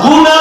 গুণা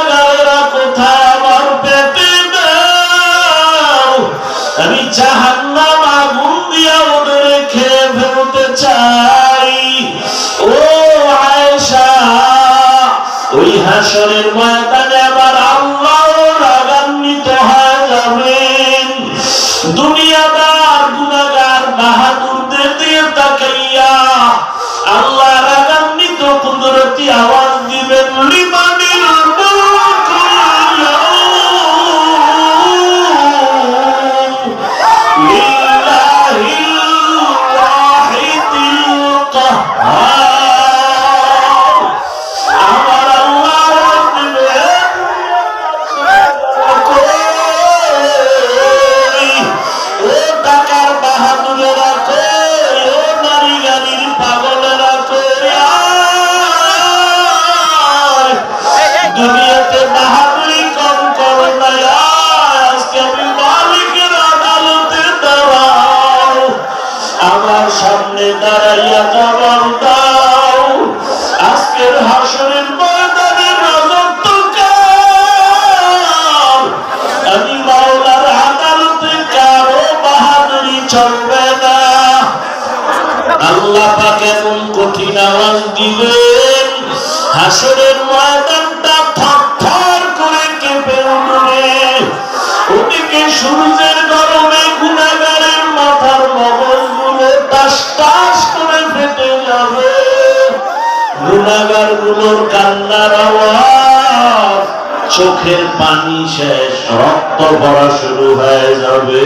চোখের পানি শেষ রক্ত ভরা শুরু হয়ে যাবে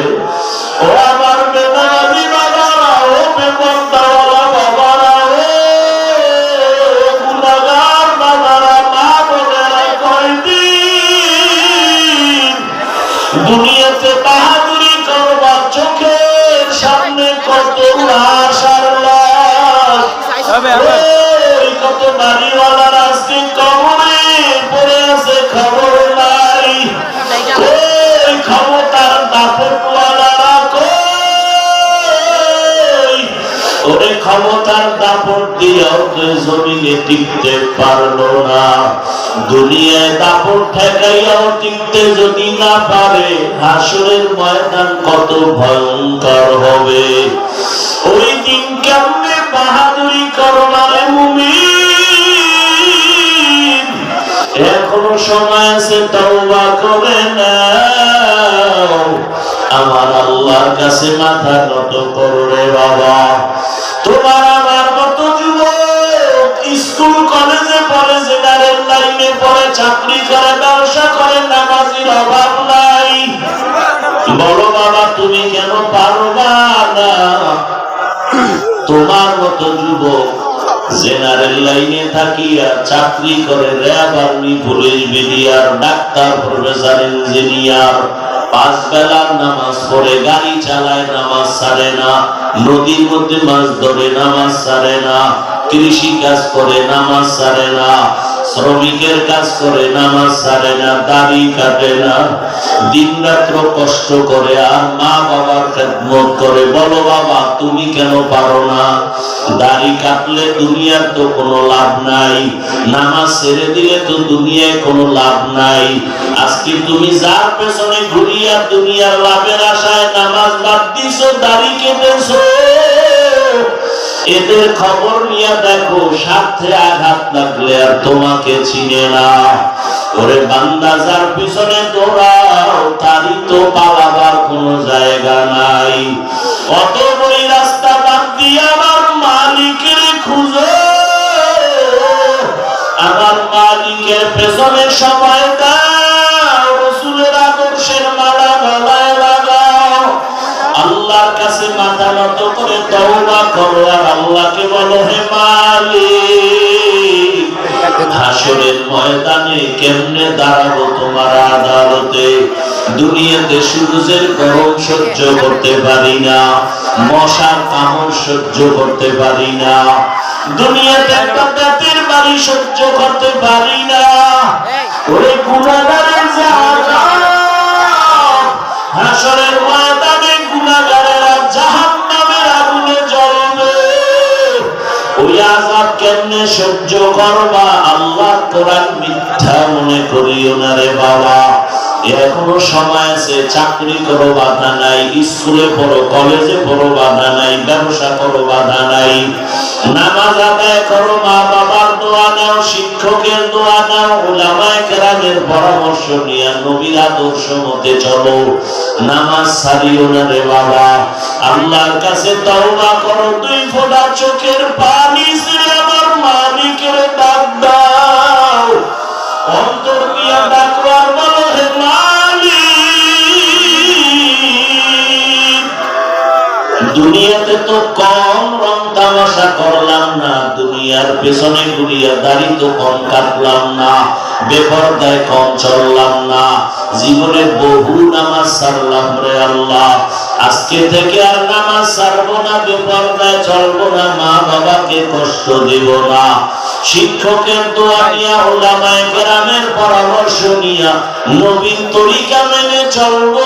ও আমার বেদারি বাবারা ও বেপন্দাওয়ালা বাবারা ও গুনাগার বাবারা মা বোনেরা কয়দিন দুনিয়াতে বাহাদুরি করবা চোখের সামনে কত লাশ আর লাশ। কত বাড়িওয়ালার আজকে কবরে পড়ে আছে ক্ষমতার দাপট দিয়েও তো জমিনে টিকতে পারল না। দুনিয়ায় দাপট ঠেকাইয়াও টিকতে যদি না পারে, হাসরের ময়দান কত ভয়ঙ্কর হবে। ওই দিন কেমনে বাহাদুরি করবারে মুমিন? এখনও সময় আছে, তওবা করে নাও। আমার আল্লাহর কাছে মাথা নত করো রে বাবা। লাইনে থাকিয়া চাকরি করে RAB army, police, BDR, doctor, professor, engineer. পাঁচ বেলার নামাজ পড়ে, গাড়ি চালায়, নামাজ ছাড়ে না। নদীর মধ্যে মাছ ধরে, নামাজ ছাড়ে না। কৃষি কাজ করে, নামাজ ছাড়ে না। শ্রমিকের কাজ করে নামাজ ছাড়ে না, দাড়ি কাটে না দিন রাত্র কষ্ট করে আর মা বাবার খেদমত করে। বলো বাবা, তুমি কেন পারো না? দাড়ি কাটলে দুনিয়ার তো কোনো লাভ নাই, নামাজ ছেড়ে দিলে তো দুনিয়ায় কোনো লাভ নাই। আজকে তুমি যার পেছনে ঘুরিয়া দুনিয়ার লাভের আশায় নামাজ বাদ দিছো, দাড়ি কেটেছো। এদের খবর নিয়ে দেখো সাথে আঘাত লাগলে আর তোমাকে চিনে না। ওরে বান্দা, যার পিছনে দৌড়াও, তারই তো পালাবার কোনো জায়গা নাই। অত আল্লাহর কাছে মাথা নত করে তওবা করো আর আল্লাহকে বলো হে মালিক হাসরের ময়দানে কেমনে দাঁড়াবো তোমার আদালতে? দুনিয়াতে সূর্যের গরম সহ্য করতে পারি না মশার কামড় সহ্য করতে পারি না দুনিয়াতে একটা ডাকাতের বাড়ি সহ্য করতে পারি না। ওরে গুণাগারের আজাব, হাসরের ময়দানে সহ্য করবা? আল্লাহ মিথ্যা মনে করিও না রে বাবা। এখনও সময় আছে, চাকরি করো, বাধা নাই। স্কুলে পড়ো, কলেজে পড়ো, বাধা নাই। ব্যবসা করো, বাধা নাই। নামাজ আদায় করো মা বাবার দোয়া শিক্ষকের দোয়া ওলামায় কেরামের পরামর্শ নিয়ে নবীর আদর্শ মতে চলো। নামাজ সারিও না রে বাবা। আল্লাহর কাছে তওবা করো, দুই ফোঁটা চোখের পানি ছেড়ে আমার মালিকের ডাক দাও। অন্তর দুনিয়াতে তো কম রং তামাশা করলাম না, দুনিয়ার পেছনে ঘুরিয়া দাড়ি তো কম কাটলাম না, বেপরদায় কম চললাম না, জীবনে বহু নামাজ সারলাম রে আল্লাহ। আজকে থেকে আর নামাজ সারবো না, বেপরদায় চলবো না, মা বাবাকে কষ্ট দিব না। শিক্ষকের দোয়া নিয়া, ওলামায়ে কেরামের পরামর্শ নিয়া, নবীন তরিকা মেনে চলবো।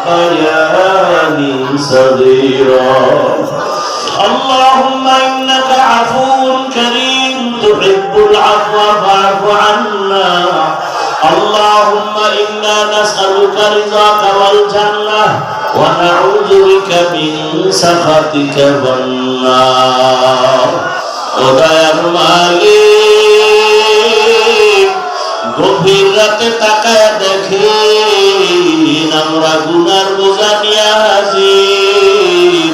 ربياني صغيرا اللهم إنك عفو كريم تحب العفو فاعف عنا اللهم إنا نسألك رضاك والجنة ونعوذ بك من سخطك والنار ওদায়ার মালিক গভীর রাতে তাকায় দেখে আমরা গুনার বোঝা নিয়ে হাজির।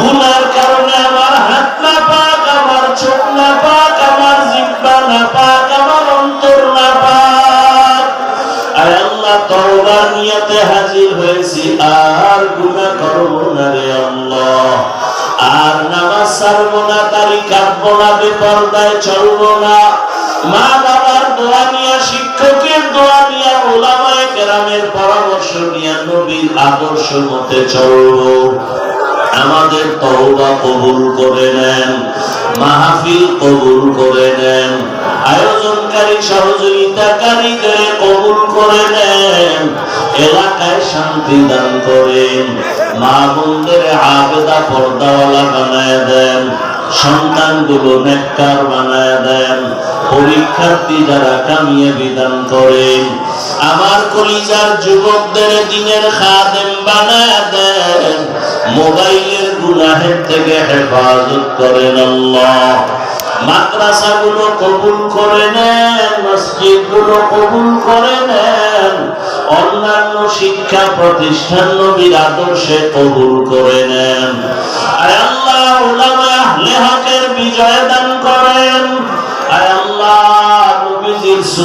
গুনার কারণে আমার হাত না পাক, আমার চোখ না পাক, আমার জিব্বা না পাক, আমার অন্তর না পাক। আয় আল্লাহ তওবার নিয়তে হাজির হয়েছি, আর গুনাহ করব না রে আল্লাহ। আর নামাজ ছাড়বো না তারি কাটবো না, বেপরদায় চলবো কেরামের পরামর্শ নিয়া নবীর আদর্শ মতে চলবো। আমাদের তওবা কবুল করে নেন, মাহফিল কবুল করে নেন, আয়োজনকারী সহযোগিতাকারীদের কবুল করে নেন, এলাকায় শান্তি দান করেন, মা বোনদের আবেদা পর্দাওয়ালা বানায় দেন, সন্তানগুলো নেককার বানায় দেন, পরীক্ষার্থী যারা কামিয়ে বিধান করেন আমার কলিজার যুবকদের দিনের খাদেম বানায় দেন। মোবাইলের গুনাহের থেকে হেফাজত করেন আল্লাহ। মাদ্রাসাগুলো কবুল করে নেন, মসজিদগুলো কবুল করে নেন। অন্যান্য শিক্ষা প্রতিষ্ঠান নবীর আদর্শে কবুল করে নেন। আল্লাহ, উলামা আহলে হকের বিজয় দান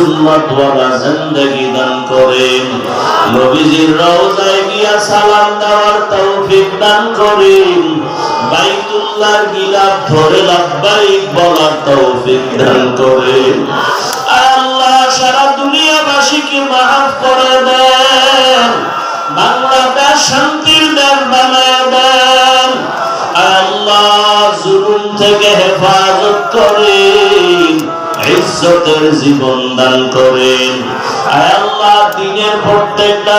সুন্নাত ওয়ালা জিন্দেগি দান করেন। নবীজির রওজায় গিয়া সালাম দেওয়ার তৌফিক দান করেন। বাইতুল্লাহর গিলাফ ধরে লাব্বাইক বলার তৌফিক দান করেন। আল্লাহ সারা দুনিয়াবাসীকে মাফ করে দেন। বাংলাদেশ শান্তির দেশ বানায় দেন। আল্লাহ জুলুম থেকে হেফাজত করেন। ইজ্জতের জীবন দান করেন আল্লাহ দিনের প্রত্যেকটা